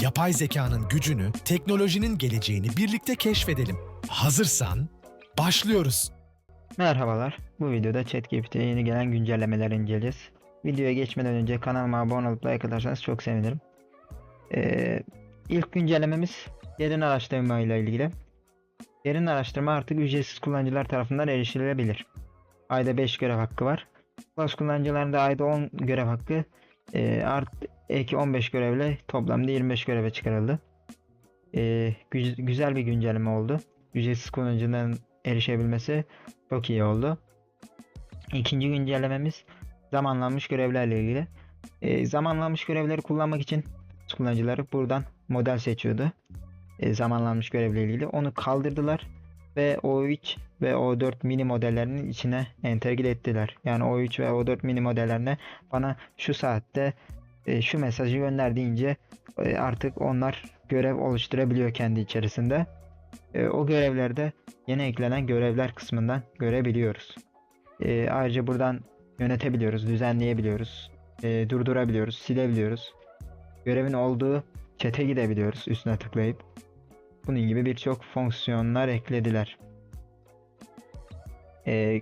Yapay zekanın gücünü, teknolojinin geleceğini birlikte keşfedelim. Hazırsan başlıyoruz. Merhabalar. Bu videoda ChatGPT'ye yeni gelen güncellemeleri inceleyeceğiz. Videoya geçmeden önce kanalıma abone olup like atarsanız çok sevinirim. Ee, ilk güncellememiz derin araştırma ile ilgili. Derin araştırma artık ücretsiz kullanıcılar tarafından erişilebilir. Ayda 5 görev hakkı var. Plus kullanıcılarında ayda 10 görev hakkı e, art ek 15 görevle toplamda 25 göreve çıkarıldı. Ee, gü- güzel bir güncelleme oldu. Ücretsiz kullanıcıların erişebilmesi çok iyi oldu. İkinci güncellememiz zamanlanmış görevlerle ilgili. Ee, zamanlanmış görevleri kullanmak için kullanıcıları buradan model seçiyordu. Ee, zamanlanmış görevle ilgili. Onu kaldırdılar ve O3 ve O4 mini modellerinin içine entegre ettiler. Yani O3 ve O4 mini modellerine bana şu saatte e, şu mesajı gönder deyince e, artık onlar görev oluşturabiliyor kendi içerisinde. E, o görevlerde yeni eklenen görevler kısmından görebiliyoruz. Ayrıca buradan yönetebiliyoruz, düzenleyebiliyoruz, durdurabiliyoruz, silebiliyoruz. Görevin olduğu çete gidebiliyoruz üstüne tıklayıp. Bunun gibi birçok fonksiyonlar eklediler.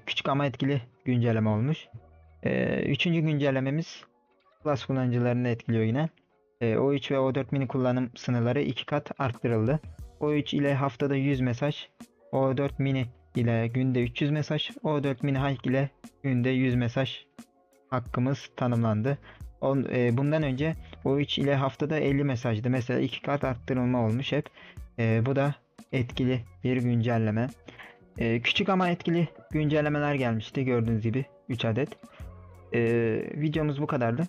Küçük ama etkili güncelleme olmuş. Üçüncü güncellememiz Plus kullanıcılarını etkiliyor yine. Ee, O3 ve O4 mini kullanım sınırları iki kat arttırıldı. O3 ile haftada 100 mesaj, O4 mini ile günde 300 mesaj, O4 mini hike ile günde 100 mesaj hakkımız tanımlandı. On, e, bundan önce O3 ile haftada 50 mesajdı. Mesela iki kat arttırılma olmuş hep. E, bu da etkili bir güncelleme. E, küçük ama etkili güncellemeler gelmişti gördüğünüz gibi 3 adet. E, videomuz bu kadardı.